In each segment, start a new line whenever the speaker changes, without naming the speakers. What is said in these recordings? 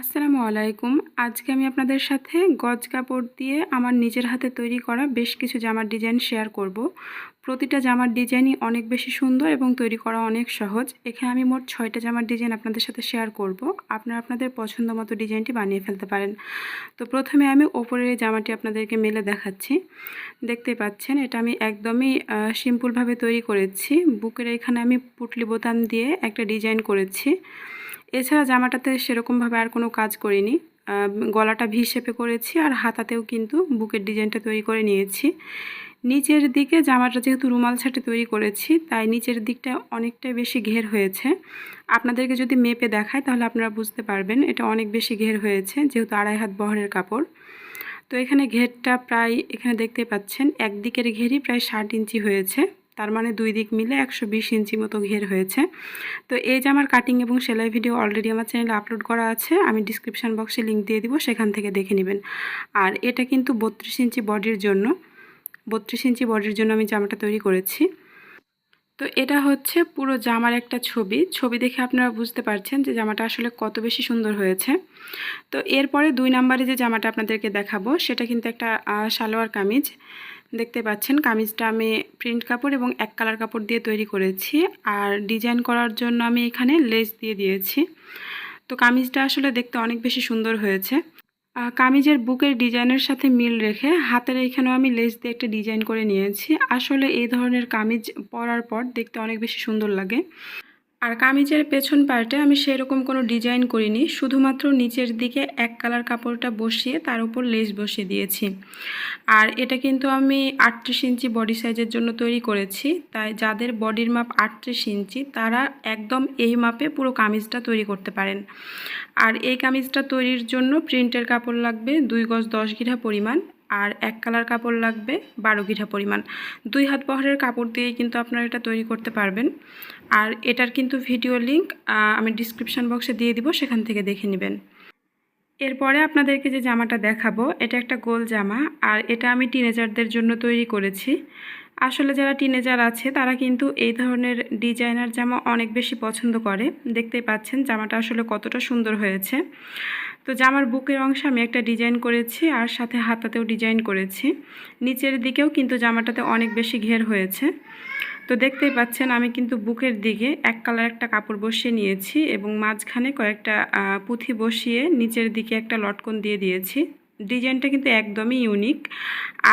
আসসালামু আলাইকুম। আজকে আমি আপনাদের সাথে গজ কাপড় দিয়ে আমার নিজের হাতে তৈরি করা বেশ কিছু জামার ডিজাইন শেয়ার করব। প্রতিটা জামার ডিজাইনই অনেক বেশি সুন্দর এবং তৈরি করা অনেক সহজ। এখানে আমি মোট ছয়টা জামার ডিজাইন আপনাদের সাথে শেয়ার করব। আপনারা আপনাদের পছন্দ মতো ডিজাইনটি বানিয়ে ফেলতে পারেন। তো প্রথমে আমি ওপরের জামাটি আপনাদেরকে মেলে দেখাচ্ছি। দেখতে পাচ্ছেন, এটা আমি একদমই সিম্পলভাবে তৈরি করেছি। বুকের এখানে আমি পুটলি বোতাম দিয়ে একটা ডিজাইন করেছি। এছাড়া জামাটাতে সেরকমভাবে আর কোনো কাজ করিনি। গলাটা ভি শেপে করেছি আর হাতাতেও কিন্তু বুকের ডিজাইনটা তৈরি করে নিয়েছি। নিচের দিকে জামাটা যেহেতু রুমাল ছাটে তৈরি করেছি, তাই নিচের দিকটা অনেকটাই বেশি ঘের হয়েছে। আপনাদেরকে যদি মেপে দেখায় তাহলে আপনারা বুঝতে পারবেন এটা অনেক বেশি ঘের হয়েছে, যেহেতু আড়াই হাত বহরের কাপড়। তো এখানে ঘেরটা প্রায়, এখানে দেখতে পাচ্ছেন, একদিকের ঘেরই প্রায় ষাট ইঞ্চি হয়েছে। তার মানে দুই দিক মিলে একশো বিশ ইঞ্চি মতো ঘের হয়েছে। তো এই জামার কাটিং এবং সেলাই ভিডিও অলরেডি আমার চ্যানেলে আপলোড করা আছে, আমি ডিসক্রিপশান বক্সে লিঙ্ক দিয়ে দিব, সেখান থেকে দেখে নেবেন। আর এটা কিন্তু বত্রিশ ইঞ্চি বডির জন্য, বত্রিশ ইঞ্চি বডির জন্য আমি জামাটা তৈরি করেছি। তো এটা হচ্ছে পুরো জামার একটা ছবি। ছবি দেখে আপনারা বুঝতে পারছেন যে জামাটা আসলে কত বেশি সুন্দর হয়েছে। তো এরপরে দুই নাম্বারে যে জামাটা আপনাদেরকে দেখাবো, সেটা কিন্তু একটা সালোয়ার কামিজ। দেখতে পাচ্ছেন, কামিজটা আমি প্রিন্ট কাপড় এবং এক কালার কাপড় দিয়ে তৈরি করেছি। আর ডিজাইন করার জন্য আমি এখানে লেস দিয়ে দিয়েছি। তো কামিজটা আসলে দেখতে অনেক বেশি সুন্দর হয়েছে। কামিজের বুকের ডিজাইনের সাথে মিল রেখে হাতের এইখানেও আমি লেস দিয়ে একটা ডিজাইন করে নিয়েছি। আসলে এই ধরনের কামিজ পরার পর দেখতে অনেক বেশি সুন্দর লাগে। আর কামিজের পেছন পার্টে আমি সেরকম কোনো ডিজাইন করিনি, শুধুমাত্র নিচের দিকে এক কালার কাপড়টা বসিয়ে তার উপর লেস বসিয়ে দিয়েছি। আর এটা কিন্তু আমি আটত্রিশ ইঞ্চি বডি সাইজের জন্য তৈরি করেছি, তাই যাদের বডির মাপ আটত্রিশ ইঞ্চি তারা একদম এই মাপে পুরো কামিজটা তৈরি করতে পারেন। আর এই কামিজটা তৈরির জন্য প্রিন্টের কাপড় লাগবে, দুই গজ দশ গিরা পরিমাণ আর এক কালার কাপড় লাগবে বারো গিরা পরিমাণ। দুই হাত বহরের কাপড় দিয়েই কিন্তু আপনারা এটা তৈরি করতে পারবেন। আর এটার কিন্তু ভিডিও লিঙ্ক আমি ডিসক্রিপশান বক্সে দিয়ে দিব, সেখান থেকে দেখে নেবেন। এরপরে আপনাদেরকে যে জামাটা দেখাবো, এটা একটা গোল জামা, আর এটা আমি টিনেজারদের জন্য তৈরি করেছি। আসলে যারা টিনেজার আছে, তারা কিন্তু এই ধরনের ডিজাইনার জামা অনেক বেশি পছন্দ করে। দেখতেই পাচ্ছেন জামাটা আসলে কতটা সুন্দর হয়েছে। তো জামার বুকের অংশে আমি একটা ডিজাইন করেছি আর সাথে হাতাতেও ডিজাইন করেছি। নিচের দিকেও কিন্তু জামাটাতে অনেক বেশি ঘের হয়েছে। তো দেখতেই পাচ্ছেন আমি কিন্তু বুকের দিকে এক কালার একটা কাপড় বসিয়ে নিয়েছি এবং মাঝখানে কয়েকটা পুঁথি বসিয়ে নিচের দিকে একটা লটকন দিয়ে দিয়েছি। ডিজাইনটা কিন্তু একদমই ইউনিক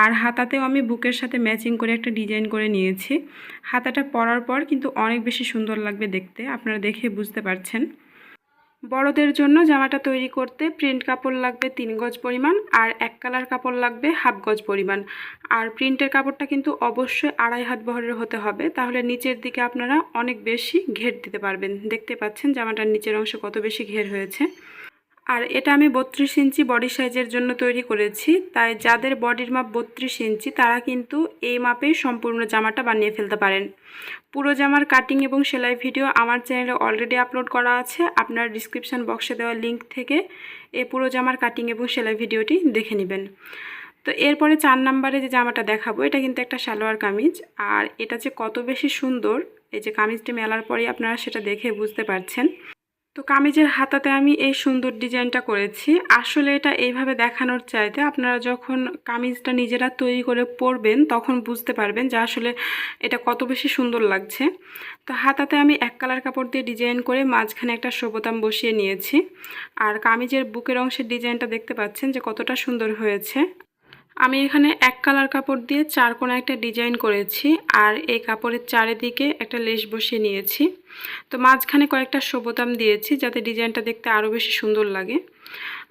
আর হাতাতেও আমি বুকের সাথে ম্যাচিং করে একটা ডিজাইন করে নিয়েছি। হাতাটা পরার পর কিন্তু অনেক বেশি সুন্দর লাগবে দেখতে। আপনারা দেখে বুঝতে পারছেন। বড়দের জন্য জামাটা তৈরি করতে প্রিন্ট কাপড় লাগবে তিন গজ পরিমাণ আর এক কালার কাপড় লাগবে হাফ গজ পরিমাণ। আর প্রিন্টের কাপড়টা কিন্তু অবশ্যই আড়াই হাত বহরের হতে হবে, তাহলে নিচের দিকে আপনারা অনেক বেশি ঘের দিতে পারবেন। দেখতে পাচ্ছেন জামাটার নিচের অংশ কত বেশি ঘের হয়েছে। আর এটা আমি বত্রিশ ইঞ্চি বডি সাইজের জন্য তৈরি করেছি, তাই যাদের বডির মাপ বত্রিশ ইঞ্চি, তারা কিন্তু এই মাপেই সম্পূর্ণ জামাটা বানিয়ে ফেলতে পারেন। পুরো জামার কাটিং এবং সেলাই ভিডিও আমার চ্যানেলে অলরেডি আপলোড করা আছে, আপনার ডিসক্রিপশান বক্সে দেওয়া লিঙ্ক থেকে এই পুরো জামার কাটিং এবং সেলাই ভিডিওটি দেখে নেবেন। তো এরপরে চার নাম্বারে যে জামাটা দেখাবো, এটা কিন্তু একটা সালোয়ার কামিজ, আর এটা যে কত বেশি সুন্দর, এই যে কামিজটি মেলার পরেই আপনারা সেটা দেখে বুঝতে পারছেন। তো কামিজের হাতাতে আমি এই সুন্দর ডিজাইনটা করেছি। আসলে এটা এইভাবে দেখানোর চাইতে আপনারা যখন কামিজটা নিজেরা তৈরি করে পরবেন, তখন বুঝতে পারবেন যে আসলে এটা কত বেশি সুন্দর লাগছে। তো হাতাতে আমি এক কালার কাপড় দিয়ে ডিজাইন করে মাঝখানে একটা শোবোতাম বসিয়ে নিয়েছি। আর কামিজের বুকের অংশের ডিজাইনটা দেখতে পাচ্ছেন যে কতটা সুন্দর হয়েছে। আমি এখানে এক কালার কাপড় দিয়ে চার কোনা একটা ডিজাইন করেছি আর এই কাপড়ের চারিদিকে একটা লেস বসিয়ে নিয়েছি। তো মাঝখানে কয়েকটা শোবোতাম দিয়েছি যাতে ডিজাইনটা দেখতে আরও বেশি সুন্দর লাগে।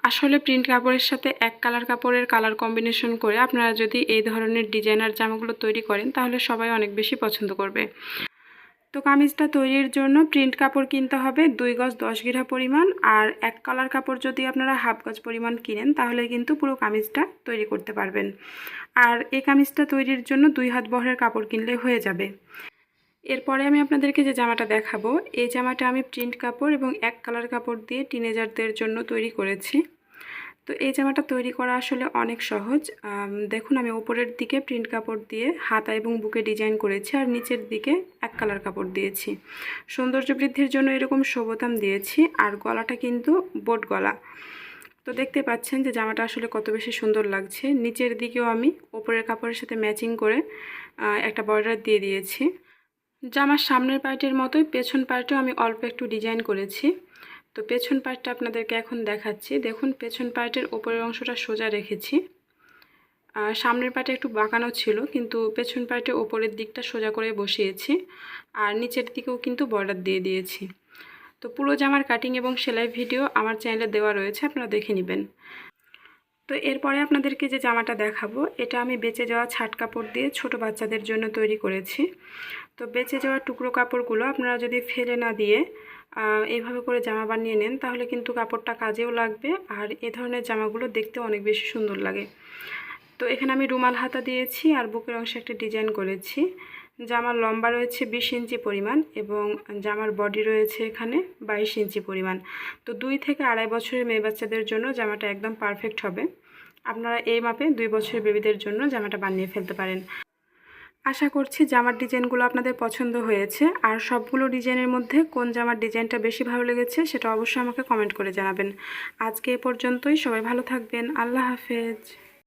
আসলে প্রিন্ট কাপড়ের সাথে এক কালার কাপড়ের কালার কম্বিনেশন করে আপনারা যদি এই ধরনের ডিজাইনার জামাগুলো তৈরি করেন তাহলে সবাই অনেক বেশি পছন্দ করবে। তো কামিজটা তৈরির জন্য প্রিন্ট কাপড় কিনতে হবে, দুই গজ দশ গিরা পরিমাণ আর এক কালার কাপড় যদি আপনারা হাফ গজ পরিমাণ কিনেন, তাহলে কিন্তু পুরো কামিজটা তৈরি করতে পারবেন। আর এই কামিজটা তৈরির জন্য দুই হাত বহরের কাপড় কিনলে হয়ে যাবে। এরপরে আমি আপনাদেরকে যে জামাটা দেখাবো, এই জামাটা আমি প্রিন্ট কাপড় এবং এক কালার কাপড় দিয়ে টিনেজারদের জন্য তৈরি করেছি। তো এই জামাটা তৈরি করা আসলে অনেক সহজ। দেখুন আমি উপরের দিকে প্রিন্ট কাপড় দিয়ে হাতা এবং বুকে ডিজাইন করেছি আর নিচের দিকে এক কালার কাপড় দিয়েছি। সৌন্দর্য বৃদ্ধির জন্য এরকম শোভতাম দিয়েছি আর গলাটা কিন্তু বোট গলা। তো দেখতে পাচ্ছেন যে জামাটা আসলে কত বেশি সুন্দর লাগছে। নিচের দিকেও আমি ওপরের কাপড়ের সাথে ম্যাচিং করে একটা বর্ডার দিয়ে দিয়েছি। জামার সামনের পার্টের মতোই পেছন পার্টেও আমি অল্প একটু ডিজাইন করেছি। তো পেছন পার্টটা আপনাদেরকে এখন দেখাচ্ছি। দেখুন, পেছন পার্টের ওপরের অংশটা সোজা রেখেছি। আর সামনের পার্টে একটু বাঁকানো ছিল, কিন্তু পেছন পার্টে ওপরের দিকটা সোজা করে বসিয়েছি। আর নিচের দিকেও কিন্তু বর্ডার দিয়ে দিয়েছি। তো পুরো জামার কাটিং এবং সেলাই ভিডিও আমার চ্যানেলে দেওয়া রয়েছে, আপনারা দেখে নেবেন। তো এরপরে আপনাদেরকে যে জামাটা দেখাবো, এটা আমি বেঁচে যাওয়া ছাট কাপড় দিয়ে ছোট বাচ্চাদের জন্য তৈরি করেছি। তো বেঁচে যাওয়া টুকরো কাপড়গুলো আপনারা যদি ফেলে না দিয়ে এইভাবে করে জামা বানিয়ে নেন, তাহলে কিন্তু কাপড়টা কাজেও লাগবে আর এ ধরনের জামাগুলো দেখতে অনেক বেশি সুন্দর লাগে। তো এখানে আমি রুমাল হাতা দিয়েছি আর বুকের অংশে একটা ডিজাইন করেছি। জামার লম্বা রয়েছে বিশ ইঞ্চি পরিমাণ এবং জামার বডি রয়েছে এখানে বাইশ ইঞ্চি পরিমাণ। তো দুই থেকে আড়াই বছরের মেয়ে বাচ্চাদের জন্য জামাটা একদম পারফেক্ট হবে। আপনারা এই মাপে দুই বছরের বেবিদের জন্য জামাটা বানিয়ে ফেলতে পারেন। আশা করছি জামার ডিজাইনগুলো আপনাদের পছন্দ হয়েছে। আর সবগুলো ডিজাইনের মধ্যে কোন জামার ডিজাইনটা বেশি ভালো লেগেছে সেটা অবশ্যই আমাকে কমেন্ট করে জানাবেন। আজকে এ পর্যন্তই, সবাই ভালো থাকবেন। আল্লাহ হাফেজ।